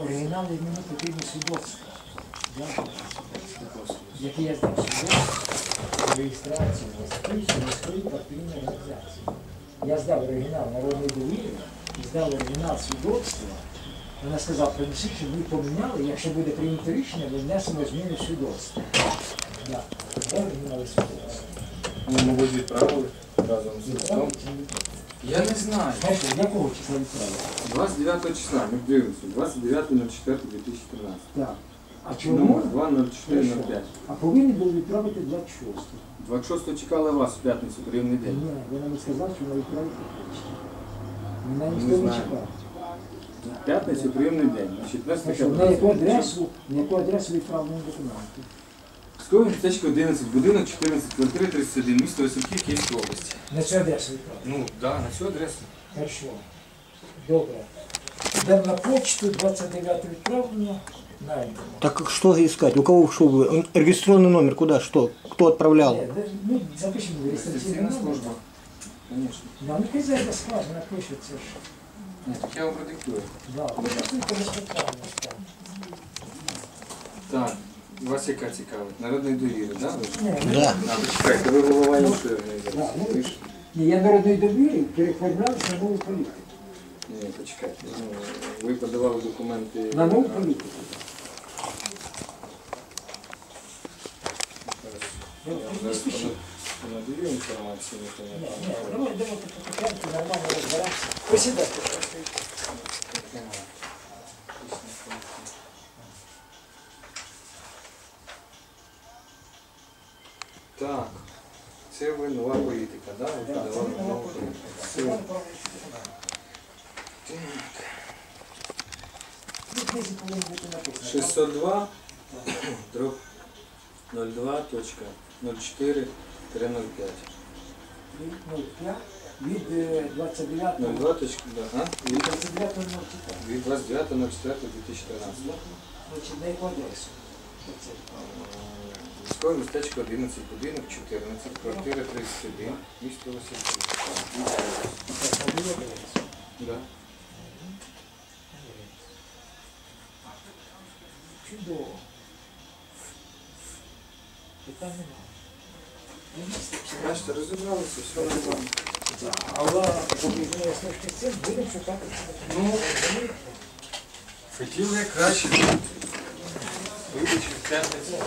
оригінали мені потрібно свідоцтво. Я Яке я здав свідоцтво, реєстрацію власності міської партійної організації. Я здав оригінал народної довіри, здав оригінал свідоцтва. Вона сказала, принесіть, щоб ви поміняли, якщо буде прийнято рішення, ми внесемо зміни в свідоцтво. Оригінали свідоцтва. Ну, мабуть, відправили разом з листом. Відправити відправити? Я не знаю. Якого числа відправити? 29 числа, ми дивимося, 29.04.2013. Так. А чому? Номер 20405. А повинні були відправити 26. 26 чекали вас в п'ятницю, рівний Ні, день. вона не сказала, що вона відправить почті. Мене Не ніхто не знаю. чекав. В п'ятницю рівний день. Значить, нас Так таке що на яку адресу, на яку адресу відправлені документи? Пскове містечко 11, будинок 14, квартира 31, місто Васильків, Київська область. На цю адресу відправлені. Ну, да, на цю адресу. Хорошо. Добре. Йдемо на почту, 29 відправлено, знайдемо. Так что искать? У кого что вы? Он- Регистрационный номер куда? Что? Кто отправлял? Ні, де- Ну, запишемо реєстраційний Реєстраційна номер. служба. Звісно. Ну, а нехай зайде скважина, пишеться ж. Ні, так я вам продиктую. Да, ви диктуйте без так. Так, вас яка цікавить? Народної довіри, ну, Да. А, ви голова іншої організації. Ні, я народної довіри переформлявся на нову політику. Ні, почекайте. Ну, ви подавали документи. На нову політику. Понадаю інформацію, не Ні, понятно. нормально розберемося. Посідайте. Так, це ви нова політика, да? Ви подавали нову політику. Все. написано. 602 дроб 02 точка 04 05. Від 05, від е, 29 02 точка, да, а? від Від, 29 від 29 04 2013. Значить, на яку адресу? Що містечко 11, будинок 14, квартира 31, місто Васильків. Да. Чудово. Питань немає. Бачите, розібралися, все нормально. Але будемо шукати. Ну, хотіли краще. Вибачте, в п'ятницю.